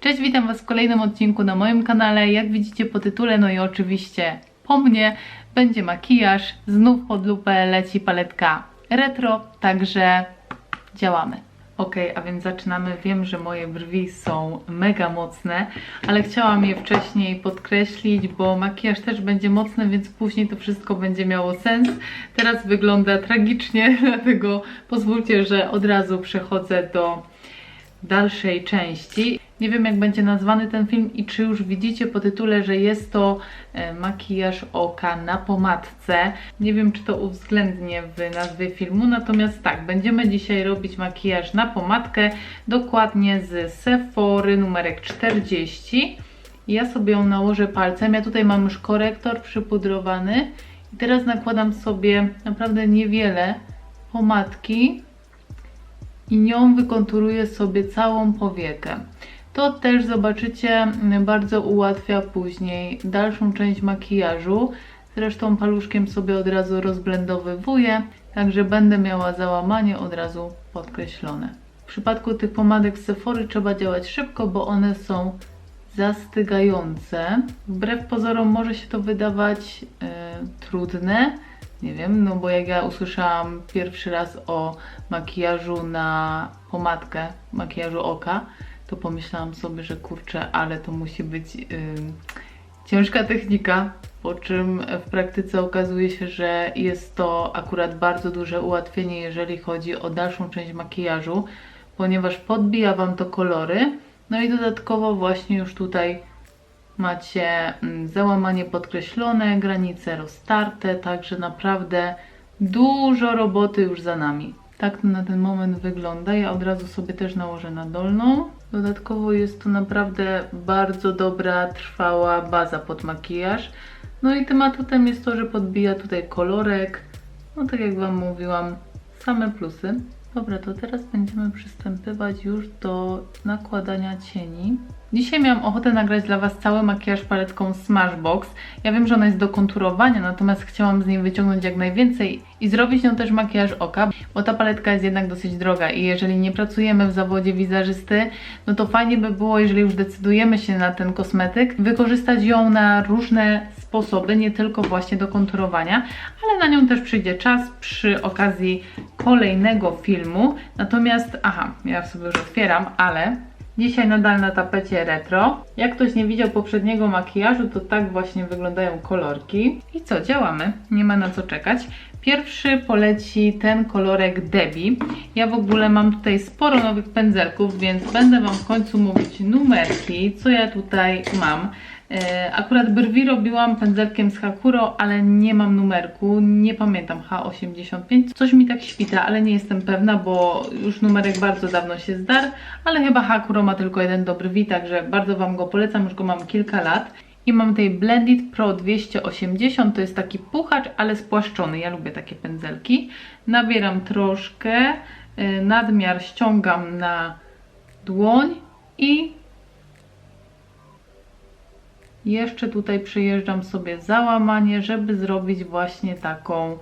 Cześć, witam Was w kolejnym odcinku na moim kanale. Jak widzicie po tytule, no i oczywiście po mnie będzie makijaż. Znów pod lupę leci paletka retro, także działamy. Ok, a więc zaczynamy. Wiem, że moje brwi są mega mocne, ale chciałam je wcześniej podkreślić, bo makijaż też będzie mocny, więc później to wszystko będzie miało sens. Teraz wygląda tragicznie, dlatego pozwólcie, że od razu przechodzę do dalszej części. Nie wiem, jak będzie nazwany ten film i czy już widzicie po tytule, że jest to e, makijaż oka na pomadce. Nie wiem, czy to uwzględnię w nazwie filmu, natomiast tak, będziemy dzisiaj robić makijaż na pomadkę, dokładnie z Sephory numerek 40. Ja sobie ją nałożę palcem. Ja tutaj mam już korektor przypudrowany i teraz nakładam sobie naprawdę niewiele pomadki i nią wykonturuję sobie całą powiekę. To też zobaczycie m, bardzo ułatwia później dalszą część makijażu. Zresztą paluszkiem sobie od razu rozblendowywuję, także będę miała załamanie od razu podkreślone. W przypadku tych pomadek z Sephory trzeba działać szybko, bo one są zastygające. Wbrew pozorom może się to wydawać e, trudne, nie wiem, no bo jak ja usłyszałam pierwszy raz o makijażu na pomadkę, makijażu oka, to pomyślałam sobie, że kurczę, ale to musi być ym, ciężka technika, po czym w praktyce okazuje się, że jest to akurat bardzo duże ułatwienie, jeżeli chodzi o dalszą część makijażu, ponieważ podbija Wam to kolory, no i dodatkowo właśnie już tutaj macie załamanie podkreślone, granice roztarte, także naprawdę dużo roboty już za nami. Tak to na ten moment wygląda. Ja od razu sobie też nałożę na dolną. Dodatkowo jest to naprawdę bardzo dobra, trwała baza pod makijaż. No i tym atutem jest to, że podbija tutaj kolorek. No tak jak Wam mówiłam, same plusy. Dobra, to teraz będziemy przystępywać już do nakładania cieni. Dzisiaj miałam ochotę nagrać dla Was cały makijaż paletką Smashbox. Ja wiem, że ona jest do konturowania, natomiast chciałam z niej wyciągnąć jak najwięcej i zrobić nią też makijaż oka, bo ta paletka jest jednak dosyć droga i jeżeli nie pracujemy w zawodzie wizerzysty, no to fajnie by było, jeżeli już decydujemy się na ten kosmetyk, wykorzystać ją na różne sposoby, nie tylko właśnie do konturowania, ale na nią też przyjdzie czas przy okazji kolejnego filmu. Natomiast, aha, ja sobie już otwieram, ale Dzisiaj nadal na tapecie retro. Jak ktoś nie widział poprzedniego makijażu, to tak właśnie wyglądają kolorki. I co, działamy. Nie ma na co czekać. Pierwszy poleci ten kolorek Debbie. Ja w ogóle mam tutaj sporo nowych pędzelków, więc będę Wam w końcu mówić numerki, co ja tutaj mam. E, Akurat brwi robiłam pędzelkiem z Hakuro, ale nie mam numerku, nie pamiętam H85. Coś mi tak świta, ale nie jestem pewna, bo już numerek bardzo dawno się zdarł, ale chyba Hakuro ma tylko jeden do brwi, także bardzo Wam go polecam, już go mam kilka lat. I mam tutaj Blended Pro 280, to jest taki puchacz, ale spłaszczony, ja lubię takie pędzelki. Nabieram troszkę, y, nadmiar ściągam na dłoń i jeszcze tutaj przyjeżdżam sobie załamanie, żeby zrobić właśnie taką,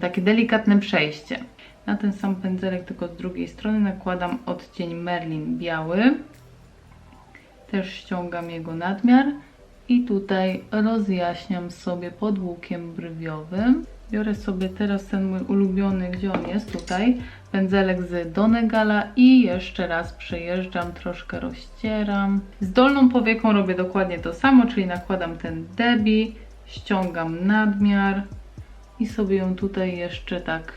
takie delikatne przejście. Na ten sam pędzelek, tylko z drugiej strony nakładam odcień Merlin biały. Też ściągam jego nadmiar i tutaj rozjaśniam sobie pod łukiem brwiowym. Biorę sobie teraz ten mój ulubiony, gdzie on jest? Tutaj. Pędzelek z Donegala i jeszcze raz przejeżdżam, troszkę rozcieram. Z dolną powieką robię dokładnie to samo, czyli nakładam ten Debbie, ściągam nadmiar i sobie ją tutaj jeszcze tak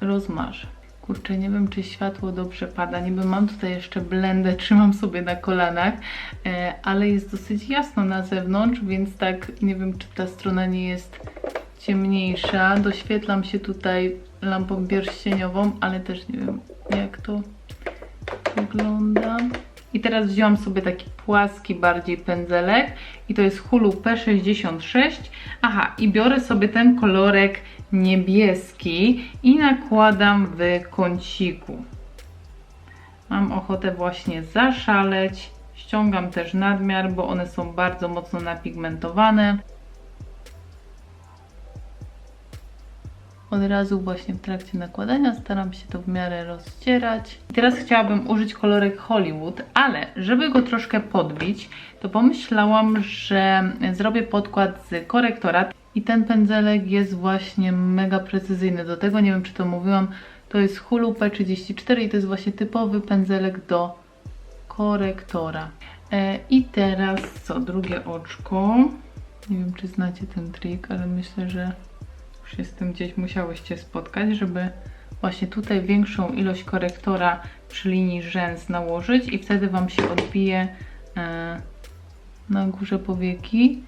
rozmarzę. Kurczę, nie wiem, czy światło dobrze pada. Niby mam tutaj jeszcze blendę, trzymam sobie na kolanach, e, ale jest dosyć jasno na zewnątrz, więc tak nie wiem, czy ta strona nie jest ciemniejsza. Doświetlam się tutaj lampą pierścieniową, ale też nie wiem, jak to wygląda. I teraz wzięłam sobie taki płaski bardziej pędzelek i to jest Hulu P66. Aha, i biorę sobie ten kolorek niebieski i nakładam w kąciku. Mam ochotę właśnie zaszaleć. Ściągam też nadmiar, bo one są bardzo mocno napigmentowane. Od razu właśnie w trakcie nakładania staram się to w miarę rozcierać. I teraz chciałabym użyć kolorek Hollywood, ale żeby go troszkę podbić, to pomyślałam, że zrobię podkład z korektora. I ten pędzelek jest właśnie mega precyzyjny. Do tego, nie wiem czy to mówiłam, to jest Hulu P34 i to jest właśnie typowy pędzelek do korektora. E, I teraz co, drugie oczko. Nie wiem, czy znacie ten trik, ale myślę, że się z tym gdzieś musiałyście spotkać, żeby właśnie tutaj większą ilość korektora przy linii rzęs nałożyć i wtedy Wam się odbije e, na górze powieki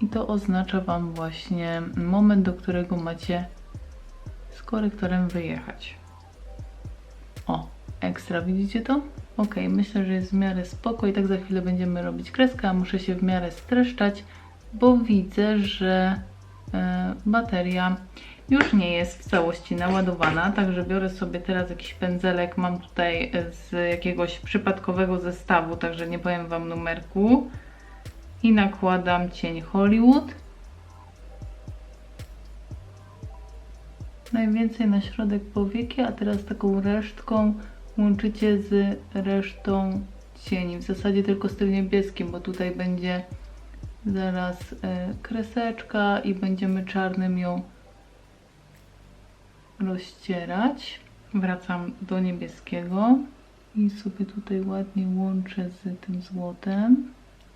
i to oznacza Wam właśnie moment, do którego macie z korektorem wyjechać. O, ekstra, widzicie to? Ok, myślę, że jest w miarę spoko i tak za chwilę będziemy robić kreskę, a muszę się w miarę streszczać, bo widzę, że bateria już nie jest w całości naładowana, także biorę sobie teraz jakiś pędzelek, mam tutaj e, z jakiegoś przypadkowego zestawu, także nie powiem Wam numerku i nakładam cień Hollywood. Najwięcej na środek powieki, a teraz taką resztką łączycie z resztą cieni. W zasadzie tylko z tym niebieskim, bo tutaj będzie zaraz e, kreseczka i będziemy czarnym ją rozcierać. Wracam do niebieskiego i sobie tutaj ładnie łączę z tym złotem.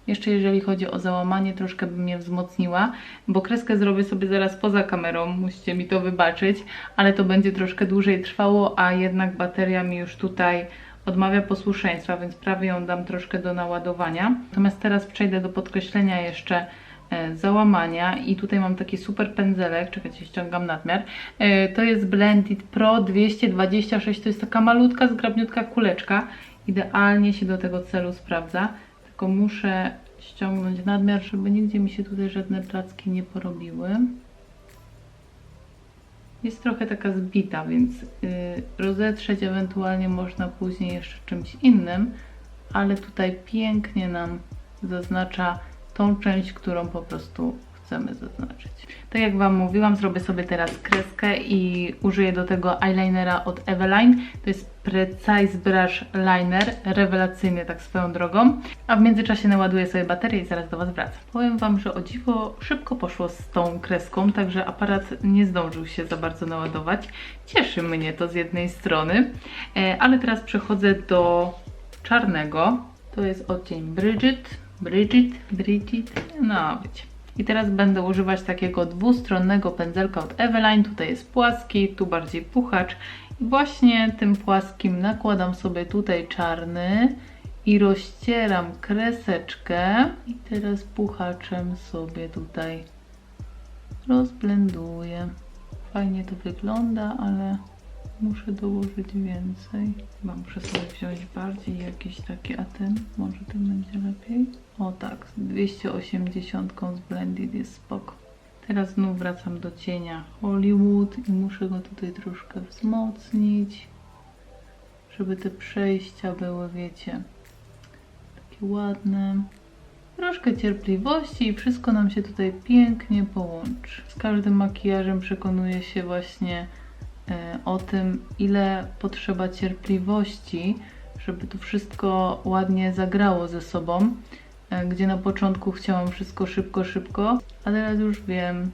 Jeszcze jeżeli chodzi o załamanie, troszkę bym je wzmocniła, bo kreskę zrobię sobie zaraz poza kamerą, musicie mi to wybaczyć, ale to będzie troszkę dłużej trwało, a jednak bateria mi już tutaj odmawia posłuszeństwa, więc prawie ją dam troszkę do naładowania. Natomiast teraz przejdę do podkreślenia jeszcze e, załamania i tutaj mam taki super pędzelek, czekajcie, ściągam nadmiar. E, to jest Blended Pro 226, to jest taka malutka, zgrabniutka kuleczka. Idealnie się do tego celu sprawdza tylko muszę ściągnąć nadmiar, żeby nigdzie mi się tutaj żadne placki nie porobiły. Jest trochę taka zbita, więc yy, rozetrzeć ewentualnie można później jeszcze czymś innym, ale tutaj pięknie nam zaznacza tą część, którą po prostu chcemy zaznaczyć. Tak jak Wam mówiłam, zrobię sobie teraz kreskę i użyję do tego eyelinera od Eveline. To jest Precise Brush Liner, rewelacyjny tak swoją drogą. A w międzyczasie naładuję sobie baterię i zaraz do Was wracam. Powiem Wam, że o dziwo szybko poszło z tą kreską, także aparat nie zdążył się za bardzo naładować. Cieszy mnie to z jednej strony, e, ale teraz przechodzę do czarnego. To jest odcień Bridget, Bridget, Bridget, no wiecie. I teraz będę używać takiego dwustronnego pędzelka od Eveline. Tutaj jest płaski, tu bardziej puchacz. Właśnie tym płaskim nakładam sobie tutaj czarny i rozcieram kreseczkę. I teraz puchaczem sobie tutaj rozblenduję. Fajnie to wygląda, ale muszę dołożyć więcej. Chyba muszę sobie wziąć bardziej jakiś taki, a ten, może ten będzie lepiej. O tak, z 280 z Blended jest spoko. Teraz znów wracam do cienia Hollywood i muszę go tutaj troszkę wzmocnić, żeby te przejścia były, wiecie, takie ładne. Troszkę cierpliwości i wszystko nam się tutaj pięknie połączy. Z każdym makijażem przekonuję się właśnie e, o tym, ile potrzeba cierpliwości, żeby to wszystko ładnie zagrało ze sobą. E, gdzie na początku chciałam wszystko szybko, szybko, a teraz już wiem,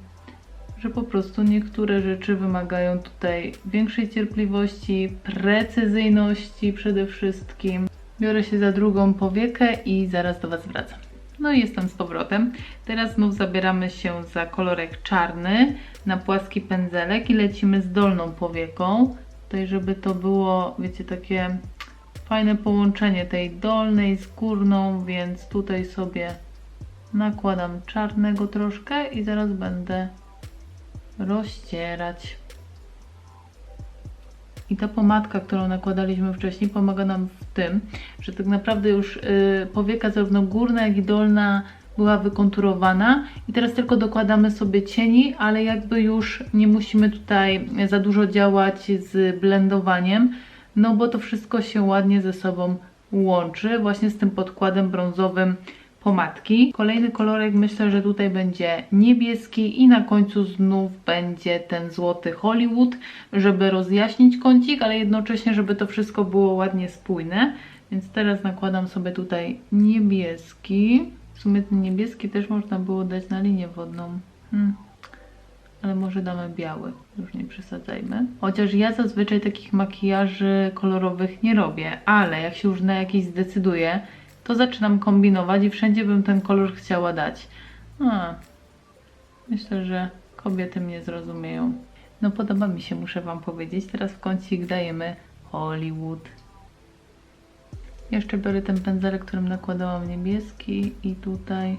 że po prostu niektóre rzeczy wymagają tutaj większej cierpliwości, precyzyjności przede wszystkim. Biorę się za drugą powiekę i zaraz do Was wracam. No i jestem z powrotem. Teraz znów zabieramy się za kolorek czarny na płaski pędzelek i lecimy z dolną powieką. Tutaj, żeby to było, wiecie, takie fajne połączenie tej dolnej z górną, więc tutaj sobie nakładam czarnego troszkę i zaraz będę rozcierać. I ta pomadka, którą nakładaliśmy wcześniej, pomaga nam w tym, że tak naprawdę już yy, powieka zarówno górna, jak i dolna była wykonturowana i teraz tylko dokładamy sobie cieni, ale jakby już nie musimy tutaj za dużo działać z blendowaniem, no bo to wszystko się ładnie ze sobą łączy właśnie z tym podkładem brązowym pomadki. Kolejny kolorek myślę, że tutaj będzie niebieski i na końcu znów będzie ten złoty Hollywood, żeby rozjaśnić kącik, ale jednocześnie, żeby to wszystko było ładnie spójne. Więc teraz nakładam sobie tutaj niebieski. W sumie ten niebieski też można było dać na linię wodną. Hmm. Ale może damy biały, już nie przesadzajmy. Chociaż ja zazwyczaj takich makijaży kolorowych nie robię, ale jak się już na jakiś zdecyduję, to zaczynam kombinować i wszędzie bym ten kolor chciała dać. A, myślę, że kobiety mnie zrozumieją. No podoba mi się, muszę Wam powiedzieć. Teraz w kącik dajemy Hollywood. Jeszcze biorę ten pędzelek, którym nakładałam niebieski i tutaj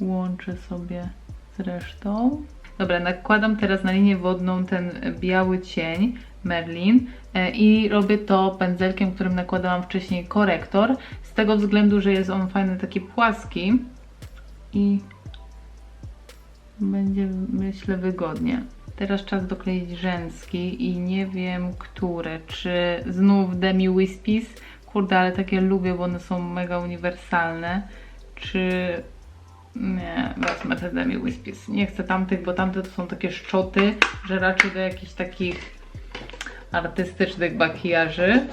łączę sobie z resztą. Dobra, nakładam teraz na linię wodną ten biały cień Merlin e, i robię to pędzelkiem, którym nakładałam wcześniej korektor. Z tego względu, że jest on fajny, taki płaski i będzie myślę wygodnie. Teraz czas dokleić rzęski i nie wiem które, czy znów Demi Wispies, kurde, ale takie lubię, bo one są mega uniwersalne, czy nie, wezmę te Demi Wispies. Nie chcę tamtych, bo tamte to są takie szczoty, że raczej do jakichś takich artystycznych makijaży.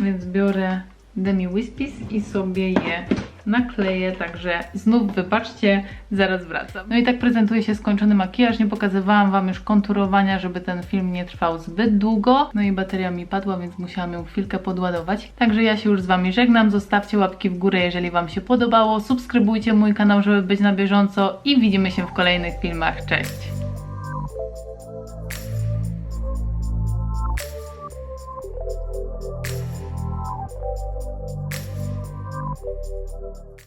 Więc biorę Demi Wispies i sobie je nakleję, także znów wybaczcie, zaraz wracam. No i tak prezentuje się skończony makijaż, nie pokazywałam Wam już konturowania, żeby ten film nie trwał zbyt długo. No i bateria mi padła, więc musiałam ją chwilkę podładować. Także ja się już z Wami żegnam, zostawcie łapki w górę, jeżeli Wam się podobało, subskrybujcie mój kanał, żeby być na bieżąco i widzimy się w kolejnych filmach. Cześć!